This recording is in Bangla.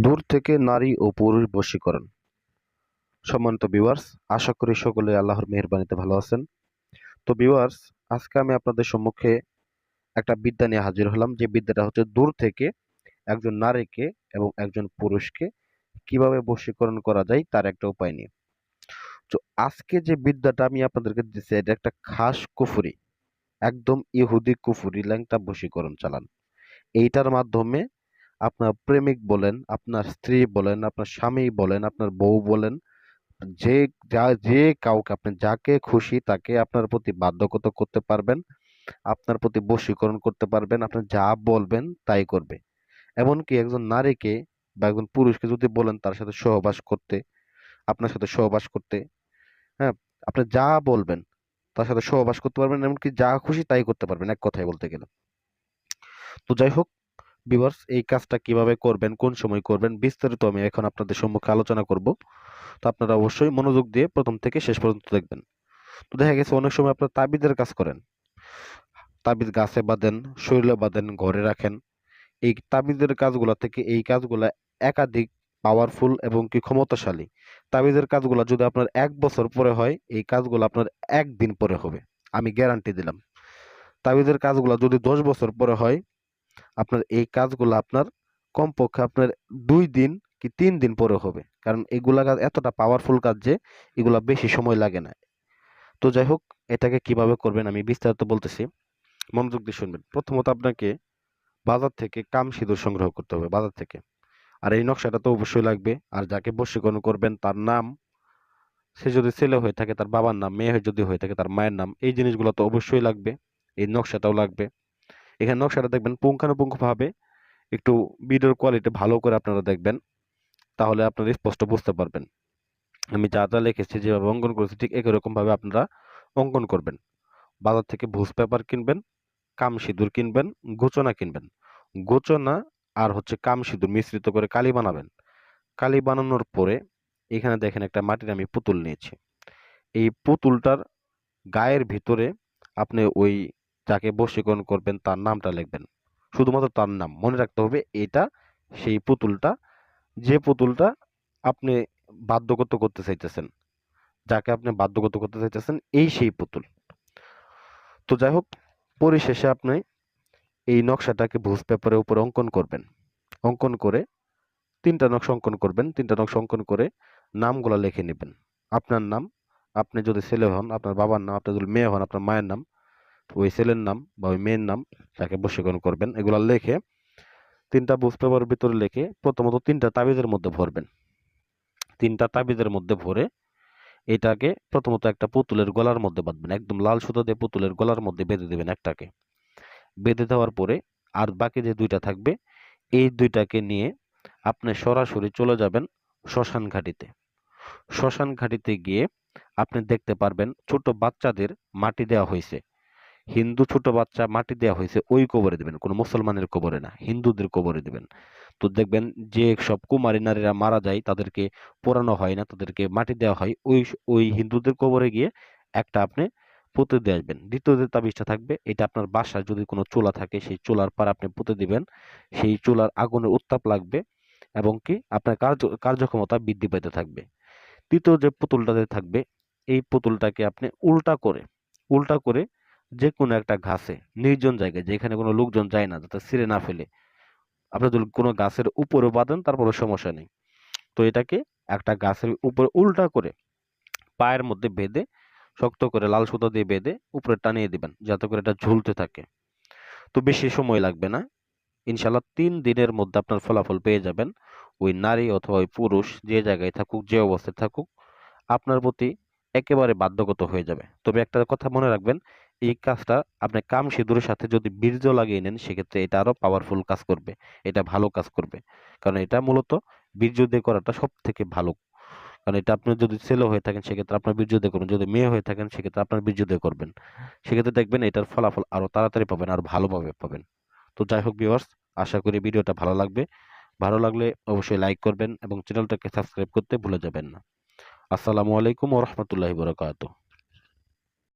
দূর থেকে নারী ও পুরুষ বশীকরণ। সম্মানিত ভিউয়ার্স আশা করি সকলে আল্লাহর মেহেরবানিতে ভালো আছেন। তো ভিউয়ার্স আজকে আমি আপনাদের সম্মুখে একটা বিদ্যা নিয়ে হাজির হলাম। যে বিদ্যাটা হচ্ছে দূর থেকে একজন নারীকে এবং একজন পুরুষকে কীভাবে বশীকরণ করা যায় তার একটা উপায় নিয়ে। তো আজকে যে বিদ্যাটা আমি আপনাদেরকে দিচ্ছি, এটা একটা খাস কুফুরি, একদম ইহুদি কুফুরি ল্যাংটা বশীকরণ চালান। এইটার মাধ্যমে আপনার প্রেমিক বলেন, আপনার স্ত্রী বলেন, আপনার স্বামী বলেন, আপনার বউ বলেন, যে যা, যে কাউকে আপনি যাকে খুশি তাকে আপনার প্রতি বাধ্যগত করতে পারবেন, আপনার প্রতি বশীকরণ করতে পারবেন, আপনি যা বলবেন তাই করবে। এমনকি একজন নারীকে বা একজন পুরুষকে যদি বলেন তার সাথে সহবাস করতে, আপনার সাথে সহবাস করতে হ্যাঁ আপনি যা বলবেন তার সাথে সহবাস করতে পারবেন, এমনকি যা খুশি তাই করতে পারবেন, এক কথায় বলতে গেলে। তো যাই হোক ভিউয়ার্স এই কাজটা কীভাবে করবেন, কোন সময় করবেন, বিস্তারিত আমি এখন আপনাদের সম্মুখে আলোচনা করব। তো আপনারা অবশ্যই মনোযোগ দিয়ে প্রথম থেকে শেষ পর্যন্ত দেখবেন। তো দেখা গেছে অনেক সময় আপনারা তাবিদের কাজ করেন। তাবিজ গাছে বাঁধেন, শরীরে বাঁধেন, ঘরে রাখেন। এই তাবিজের কাজগুলা থেকে এই কাজগুলা একাধিক পাওয়ারফুল এবং কি ক্ষমতাশালী। তাবিজের কাজগুলা যদি আপনার এক বছর পরে হয়, এই কাজগুলো আপনার একদিন পরে হবে। আমি গ্যারান্টি দিলাম। তাবিজের কাজগুলা যদি দশ বছর পরে হয় আপনার এই কাজগুলো আপনার কমপক্ষে আপনার দুই দিন কি তিন দিন পরে হবে। কারণ এগুলা কাজ এতটা পাওয়ারফুল কাজ যে এগুলা বেশি সময় লাগে না। তো যাই হোক, এটাকে কীভাবে করবেন আমি বিস্তারিত বলতেছি। মনোযোগ দিয়ে শুনবেন। প্রথমত আপনাকে বাজার থেকে কাম সিঁদুর সংগ্রহ করতে হবে বাজার থেকে। আর এই নকশাটা তো অবশ্যই লাগবে। আর যাকে বশীকরণ করবেন তার নাম, সে যদি ছেলে হয়ে থাকে তার বাবার নাম, মেয়ে যদি হয়ে থাকে তার মায়ের নাম, এই জিনিসগুলো তো অবশ্যই লাগবে। এই নকশাটাও লাগবে। এখানে নকশাটা দেখবেন পুঙ্খানুপুঙ্খভাবে একটু ভিডিওর কোয়ালিটি ভালো করে আপনারা দেখবেন, তাহলে আপনারা স্পষ্ট বুঝতে পারবেন। আমি যা যা লিখেছি, যেভাবে অঙ্কন করেছি, ঠিক একই রকমভাবে আপনারা অঙ্কন করবেন। বাজার থেকে ভুজ পেপার কিনবেন, কাম সিঁদুর কিনবেন গোচনা কিনবেন। গোচনা আর হচ্ছে কাম সিঁদুর মিশ্রিত করে কালি বানাবেন। কালি বানানোর পরে এখানে দেখেন একটা মাটির আমি পুতুল নিয়েছি। এই পুতুলটার গায়ের ভিতরে আপনি ওই বশীকরণ করবেন তার নামটা লিখবেন। শুধুমাত্র তার নাম মনে রাখতে হবে, এটা সেই পুতুলটা, যে পুতুলটা আপনি বাধ্যগত করতে চাইতেছেন, যাকে আপনি বাধ্যগত করতে চাইতেছেন, এই সেই পুতুল। তো যাই হোক, পরিশেষে আপনি এই নকশাটাকে ভুজ পেপারের উপরে অঙ্কন করবেন। অঙ্কন করে তিনটা নকশা অঙ্কন করবেন, তিনটা নকশা অঙ্কন করে নামগুলো লিখে নেবেন। আপনার নাম, আপনি যদি ছেলে হন, আপনার বাবার নাম, আপনি যদি মেয়ে হন, আপনার মায়ের নাম ওই ছেলের নাম বা ওই মেয়ের নাম তাকে বশীকরণ করবেন। এগুলো লেখে তিনটা বুঝ পেপারের ভিতরে লেখে প্রথমত তিনটা তাবিজের মধ্যে ভরবেন। তিনটা তাবিজের মধ্যে ভরে এটাকে প্রথমত একটা পুতুলের গলার মধ্যে বাঁধবেন। একদম লাল সুতো দিয়ে পুতুলের গলার মধ্যে বেঁধে দেবেন একটাকে। বেঁধে দেওয়ার পরে আর বাকি যে দুইটা থাকবে, এই দুইটাকে নিয়ে আপনি সরাসরি চলে যাবেন শ্মশান ঘাটিতে। শ্মশান ঘাটিতে গিয়ে আপনি দেখতে পারবেন ছোট বাচ্চাদের মাটি দেওয়া হয়েছে। হিন্দু ছোট বাচ্চা মাটি দেওয়া হয়েছে, ওই কবরে দেবেন, কোনো মুসলমানের কবরে না, হিন্দুদের কবরে দেবেন। তো দেখবেন যে সব কুমারী নারীরা মারা যায়, তাদেরকে পোড়ানো হয় না, তাদেরকে মাটি দেওয়া হয়, ওই ওই হিন্দুদের কবরে গিয়ে একটা আপনি পুঁতে দিয়ে আসবেন। দ্বিতীয় তাবিজটা থাকবে, এটা আপনার বাসায় যদি কোনো চুলা থাকে, সেই চুলার পার আপনি পুঁতে দিবেন, সেই চুলার আগুনের উত্তাপ লাগবে এবং কি আপনার কার্য, কার্যক্ষমতা বৃদ্ধি পেতে থাকবে। তৃতীয় যে পুতুলটাতে থাকবে, এই পুতুলটাকে আপনি উল্টা করে উল্টা করে যে কোনো একটা ঘাসে নির্জন জায়গায়, যেখানে কোনো লোকজন যায় না, যাতে ছিঁড়ে না ফেলে। আপনি যদি কোনো গাছের উপরে বাঁধেন, তারপরে সমস্যা নেই। তো এটাকে একটা গাছের উপরে উল্টা করে পায়ের মধ্যে বেঁধে, শক্ত করে লাল সুতো দিয়ে বেঁধে উপরে টানিয়ে দিবেন, যাতে করে এটা ঝুলতে থাকে। তো বেশি সময় লাগবে না। ইনশাল্লাহ তিন দিনের মধ্যে আপনার ফলাফল পেয়ে যাবেন। ওই নারী অথবা ওই পুরুষ যে জায়গায় থাকুক, যে অবস্থায় থাকুক, আপনার প্রতি একেবারে বাধ্যগত হয়ে যাবে। তবে একটা কথা মনে রাখবেন এই কাজটা আপনি কাম সিঁদুরের সাথে যদি বীর্য লাগিয়ে নেন, সেক্ষেত্রে এটা আরও পাওয়ারফুল কাজ করবে। এটা ভালো কাজ করবে। কারণ এটা মূলত বীর্য দিয়ে করাটা সব থেকে ভালো। কারণ এটা আপনি যদি ছেলে হয়ে থাকেন, সেক্ষেত্রে আপনার বীর্য দিয়ে করবেন। যদি মেয়ে হয়ে থাকেন, সেক্ষেত্রে আপনার বীর্য দিয়ে করবেন। সেক্ষেত্রে দেখবেন এটার ফলাফল আরও তাড়াতাড়ি পাবেন, আর ভালোভাবে পাবেন। তো যাই হোক ভিউয়ার্স আশা করি ভিডিওটা ভালো লাগবে। ভালো লাগলে অবশ্যই লাইক করবেন এবং চ্যানেলটাকে সাবস্ক্রাইব করতে ভুলে যাবেন না। আসসালামু আলাইকুম ওরহমতুল্লাহি বরকাতুহ।